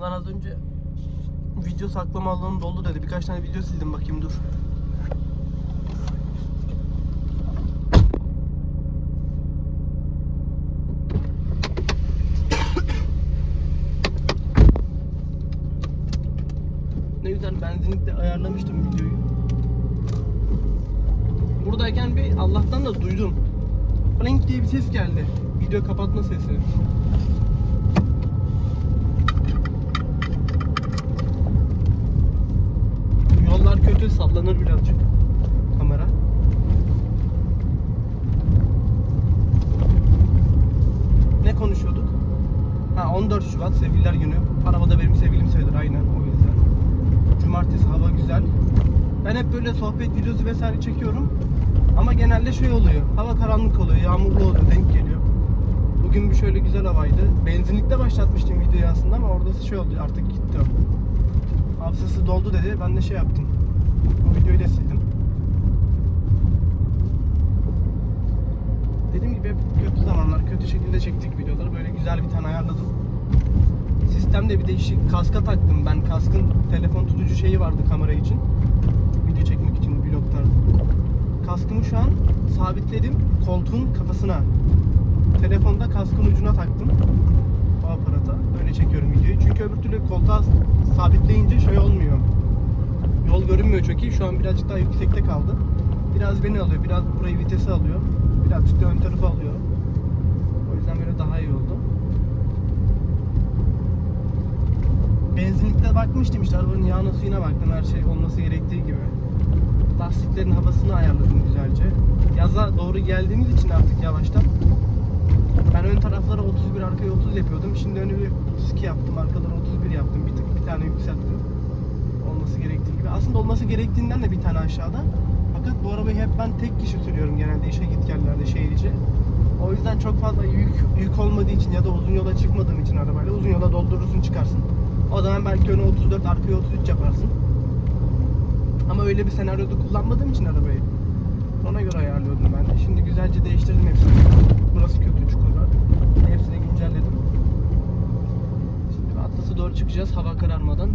Lan az önce video saklama alanı doldu dedi. Birkaç tane video sildim bakayım dur. Ne güzel benzinlikte ayarlamıştım videoyu. Buradayken bir Allah'tan da duydum. Blink diye bir ses geldi. Video kapatma sesi. Yollar kötü, sallanır birazcık kamera. Ne konuşuyorduk? Ha 14 Şubat Sevgililer Günü. Arabada benim sevgilim sayılır aynen o yüzden. Cumartesi hava güzel. Ben hep böyle sohbet videosu vesaire çekiyorum. Ama genelde şey oluyor. Hava karanlık oluyor, yağmurlu oluyor, denk geliyor. Bugün bir şöyle güzel havaydı. Benzinlikte başlatmıştım videoyu aslında ama orada şey oldu artık gitti o. Hafızası doldu dedi. Ben de şey yaptım. O videoyu da sildim. Dediğim gibi hep kötü zamanlar, kötü şekilde çektik videoları. Böyle güzel bir tane ayarladım. Sistemde bir değişik kaska taktım. Ben kaskın telefon tutucu şeyi vardı kamera için. Video çekmek için vlog tarzı. Kaskımı şu an sabitledim koltuğun kafasına. Telefonda kaskın ucuna taktım. O aparata. Öyle çekiyorum videoyu. Çünkü öbür türlü koltuğa sabitleyince şey olmuyor. Yol görünmüyor çok iyi. Şu an birazcık daha yüksekte kaldı. Biraz beni alıyor. Biraz burayı vitese alıyor. Birazcık da ön tarafı alıyor. O yüzden böyle daha iyi oldu. Benzinlikte bakmıştım işte arabanın yağına suyuna baktım. Her şey olması gerektiği gibi. Lastiklerin havasını ayarladım güzelce. Yaza doğru geldiğimiz için artık yavaştan ben ön taraflara 31 arkaya 30 yapıyordum. Şimdi önü bir 32 yaptım. Arkalara 31 yaptım. Bir tık bir tane yükselttim. Olması gerektiği gibi. Aslında olması gerektiğinden de bir tane aşağıda. Fakat bu arabayı hep ben tek kişi sürüyorum genelde işe git gellerde şehir içi. O yüzden çok fazla yük, yük olmadığı için ya da uzun yola çıkmadığım için arabayla uzun yola doldurursun çıkarsın. O zaman belki öne 34 arkaya 33 yaparsın. Ama öyle bir senaryoda kullanmadığım için arabayı. Ona göre ayarlıyordum ben de. Şimdi güzelce değiştirdim hepsini. Burası kötü çukurlar. Hepsini güncelledim. Şimdi Atlas'a doğru çıkacağız hava kararmadan.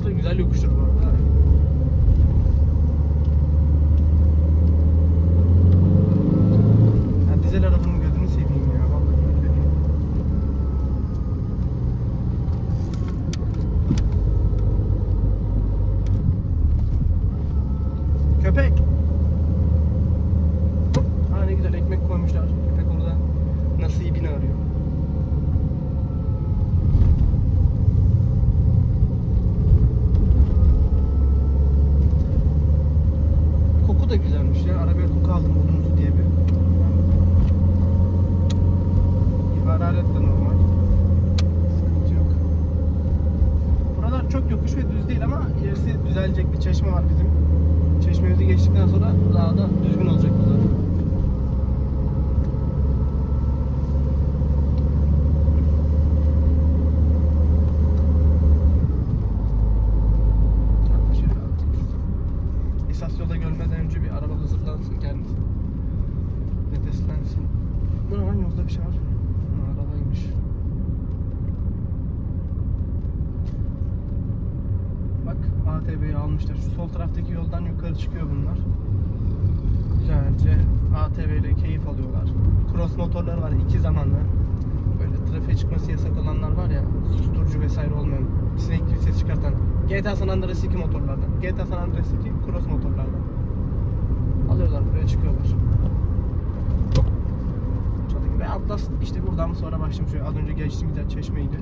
Burası da güzel yokuştur bu arada. Ya dizel arabanın gözünü seveyim ya. Vallahi öyle değil. Köpek. Ha ne güzel ekmek koymuşlar. Köpek orada nasibini arıyor. Koku da güzelmiş ya. Arabaya koku aldım odunsu diye bir. Bir hararet de normal. Sıkıntı yok. Buralar çok yokuş ve düz değil ama ilerisi düzelecek bir çeşme var bizim. Çeşmemizi geçtikten sonra daha da düzgün olacak bu zaten. Yaklaşıyor artık. Esas yola görmeden önce bir araba hazırlansın kendisi. Nefeslensin. Bu ne lan yolda bir şey var. Ha, arabaymış. Bak ATV'yi almışlar. Şu sol taraftaki yoldan yukarı çıkıyor bunlar. Güzelce ATV ile keyif alıyorlar. Cross motorlar var iki zamanlı. Böyle trafiğe çıkması yasak olanlar var ya. Susturucu vesaire olmayan. Sinek gibi ses çıkartan. GTA San Andreas 2 motorlardan. GTA San Andreas 2 cross motorlardan. Alıyorlar buraya çıkıyorlar. Çatık ve Atlas işte buradan sonra başlamış. Az önce geçtiğimiz yer çeşmeydi.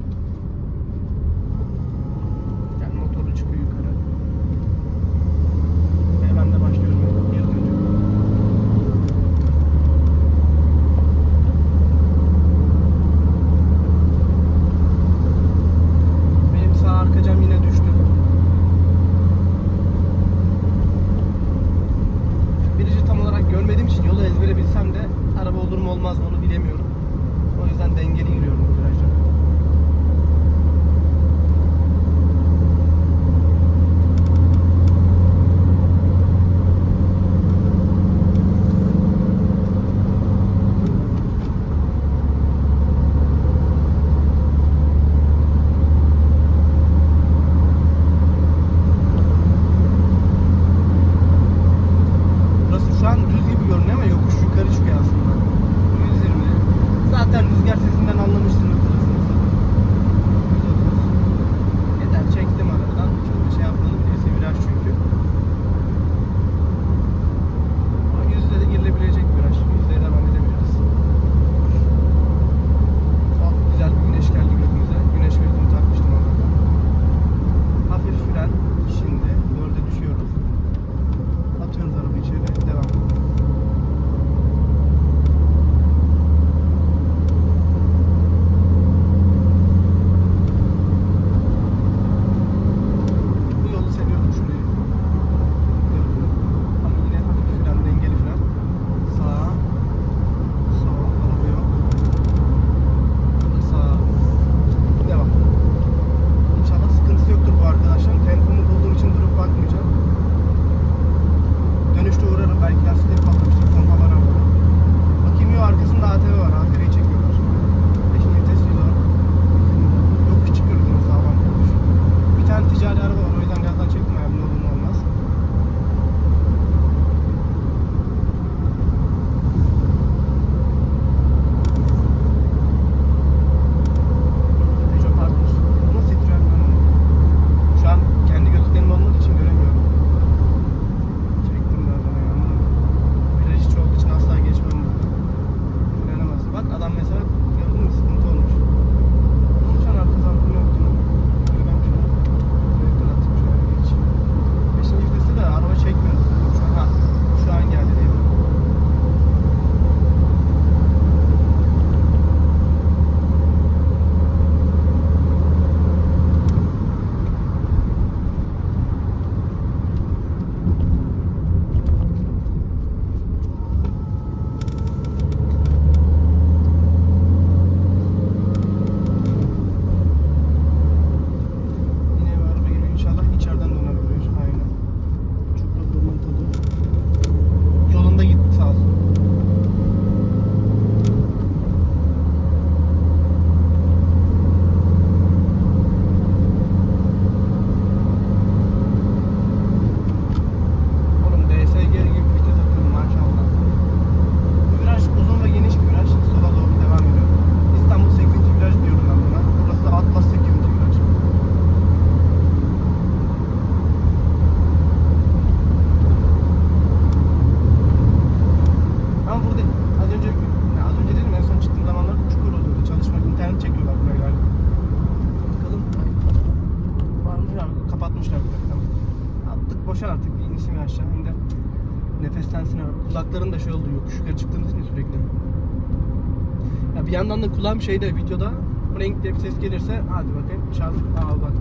şeyde videoda Frank diye bir ses gelirse hadi bakayım şans al bak.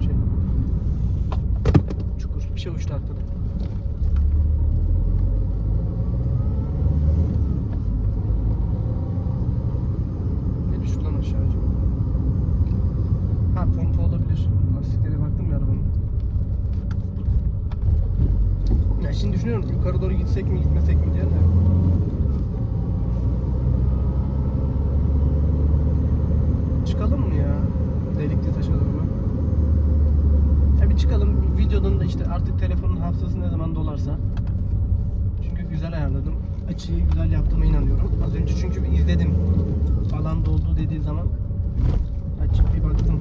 Şey. Çukur bir şey uçtu arkada. hafızası ne zaman dolarsa. Çünkü güzel ayarladım. Açıyı güzel yaptığıma inanıyorum. Az önce çünkü izledim. Alan doldu dediği zaman açıp bir baktım.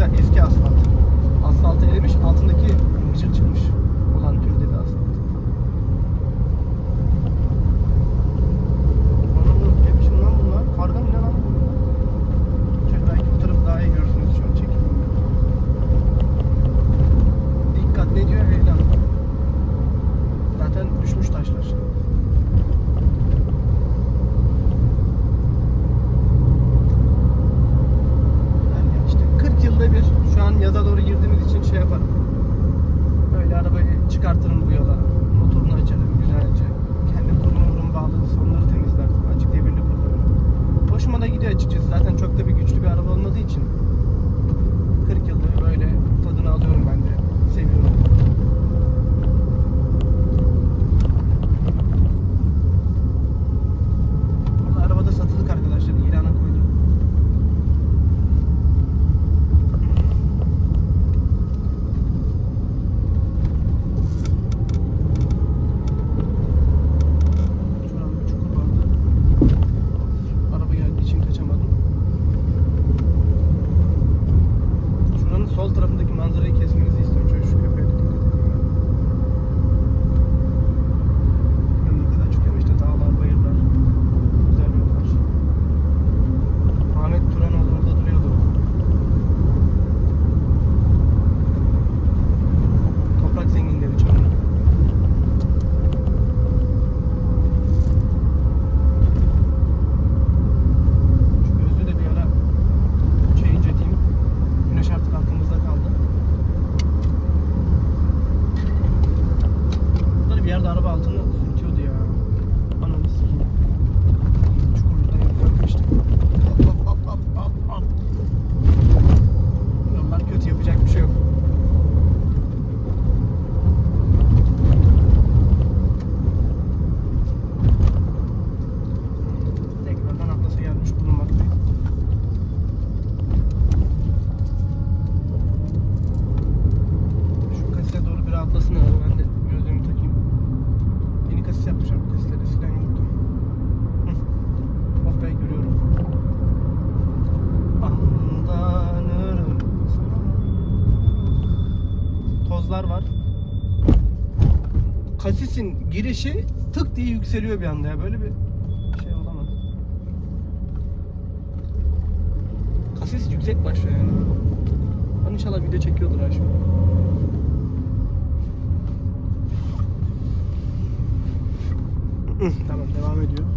Gerçekten eski asfalt. Asfaltı erimiş, altındaki mıcır çıkmış. açıkçası. Sis'in girişi tık diye yükseliyor bir anda ya. Böyle bir şey olamaz. Kasis yüksek başlıyor yani. Ben inşallah video çekiyordur ha şu an. tamam devam ediyor.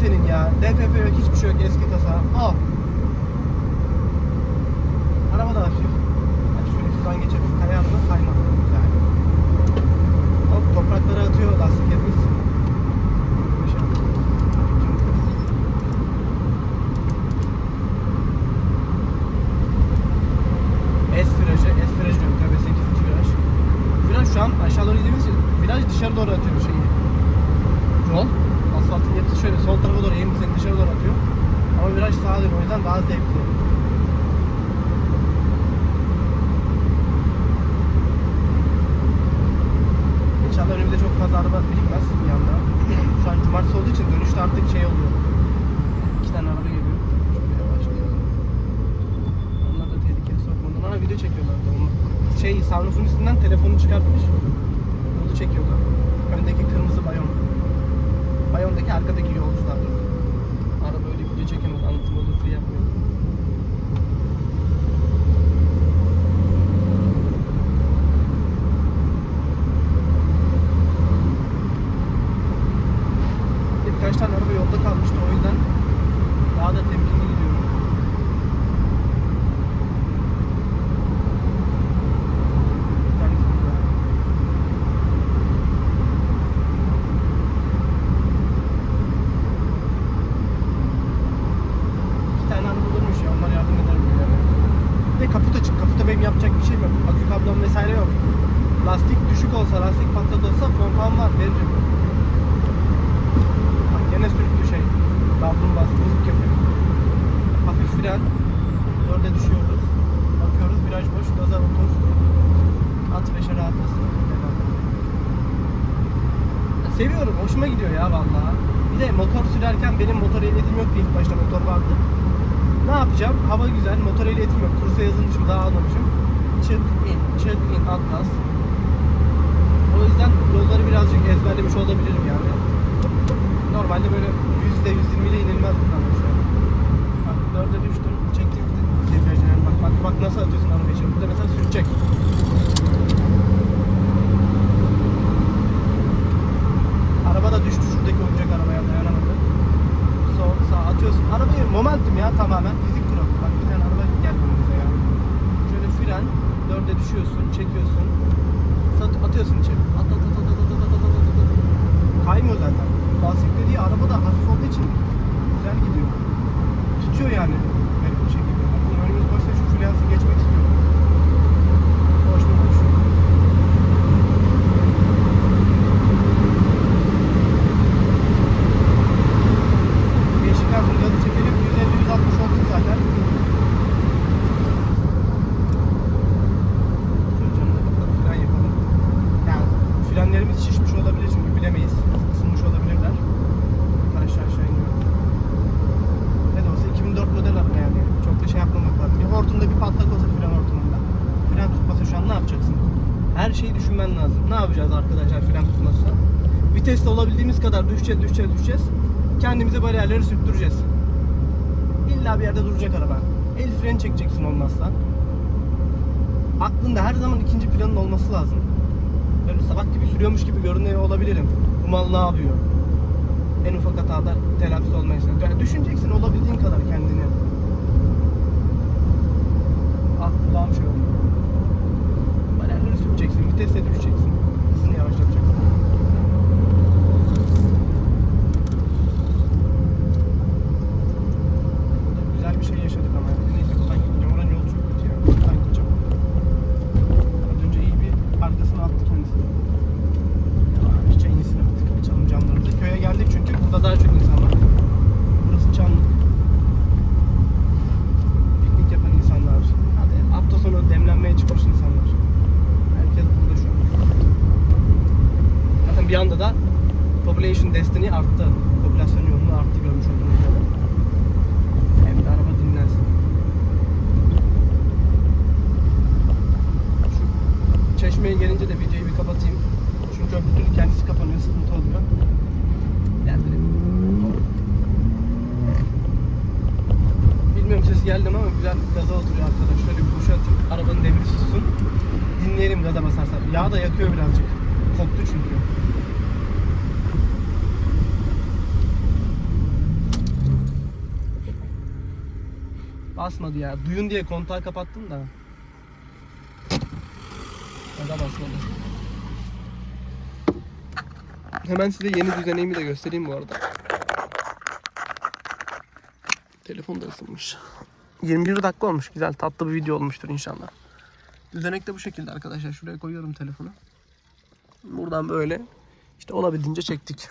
senin ya. DTF yok, hiçbir şey yok. Eski kasa. Al. Araba da hafif. Yani şöyle şuradan geçelim. Kaya adına kayma. Güzel. Hop topraklara atıyor lastik yapıyoruz. S virajı, S virajı diyorum. Tabii 8. viraj. Viraj şu an aşağı doğru indiğimiz için viraj dışarı doğru olduğu için dönüşte artık şey oluyor. İki tane araba geliyor. Şöyle başlıyor. Onlar da tehlikeye sokmadan. Bana video çekiyorlardı. Onlar şey sunroofun üstünden telefonu çıkartmış. Onu çekiyorlar. Öndeki kırmızı bayon. Bayondaki arkadaki yolcular. Araba öyle video çekemez. Anlatım bozuntusu şey yapmıyor. Hoşuma gidiyor ya vallahi. Bir de motor sürerken benim motor ehliyetim yoktu ilk başta motor vardı. Ne yapacağım? Hava güzel, motor ehliyetim yok. Kursa yazılmışım, daha almamışım. Çık in, çık in, atlas. O yüzden yolları birazcık ezberlemiş olabilirim yani. Normalde böyle yüzde yüz ile inilmez buradan aşağı. Bak dörde düştüm, çektim. Bak bak bak nasıl atıyorsun arabayı şimdi. Burada mesela sürtecek. Araba da düştü şuradaki oyuncak arabaya dayanamadı. Sol sağ atıyorsun. Arabayı momentum ya tamamen fizik kuralı. Bak bir tane araba geldi önümüze ya. Şöyle fren, dörde düşüyorsun, çekiyorsun. Sat, atıyorsun içeri. At at at at at at at at at at at. Kaymıyor zaten. Lastik dediği araba da hafif olduğu için güzel gidiyor. Tutuyor yani. Garip bir şekilde. Bakın önümüz boşta şu frensi geçmek istiyorum. Boş mu boş? Geçtikten sonra gazı çekelim. 150-160 olduk zaten. Camını kapatıp fren yapalım. Yani frenlerimiz şişmiş olabilir çünkü bilemeyiz. Isınmış olabilirler. Aşağı aşağı iniyoruz. Ne de olsa 2004 model araba yani. Çok da şey yapmamak lazım. Bir hortumda bir patlak olsa fren hortumunda. Fren tutmasa şu an ne yapacaksın? Her şeyi düşünmen lazım. Ne yapacağız arkadaşlar fren tutmazsa? Viteste olabildiğimiz kadar düşeceğiz, düşeceğiz. Kendimizi bariyerleri sürttüreceğiz. İlla bir yerde duracak araba. El freni çekeceksin olmazsa. Aklında her zaman ikinci planın olması lazım. Böyle sabah gibi sürüyormuş gibi görünüyor olabilirim. Bu mal ne yapıyor? En ufak hatada telafi olmayı Yani düşüneceksin olabildiğin kadar kendini. Ah kulağım şey oldu. Bariyerleri sürteceksin, vitese düşeceksin. Hızını yavaşlatacaksın. Burada güzel bir şey yaşadık ama. Neyse buradan gideceğim. Oranın yolu çok kötü ya. Buradan gideceğim. Az önce iyi bir arkasına attı kendisi. Yavaşça inisine attık. Açalım camlarımızı. Köye geldik çünkü burada daha çok insan var. Burası Çamlık. Piknik yapan insanlar. Hadi hafta sonu demlenmeye çıkmış insanlar. Herkes burada şu an. Zaten bir anda da population destiny arttı. Popülasyon yoğunluğu arttı görmüş olduğunuz üzere. Hem de araba dinlensin. Şu çeşmeye gelince de videoyu bir kapatayım. Çünkü öbür türlü kendisi kapanıyor, sıkıntı oluyor. Geldi. Bilmiyorum sesi geldi mi ama güzel gaza oturuyor arkadaş. Şöyle bir boşa atayım. Arabanın demiri sussun. Dinleyelim gaza basarsa. Yağ da yakıyor birazcık. Koptu çünkü. Basmadı ya. Duyun diye kontağı kapattım da. Gaza basmadı. Hemen size yeni düzeneğimi de göstereyim bu arada. Telefon da ısınmış. 21 dakika olmuş. Güzel tatlı bir video olmuştur inşallah. Düzenek de bu şekilde arkadaşlar. Şuraya koyuyorum telefonu. Buradan böyle işte olabildiğince çektik.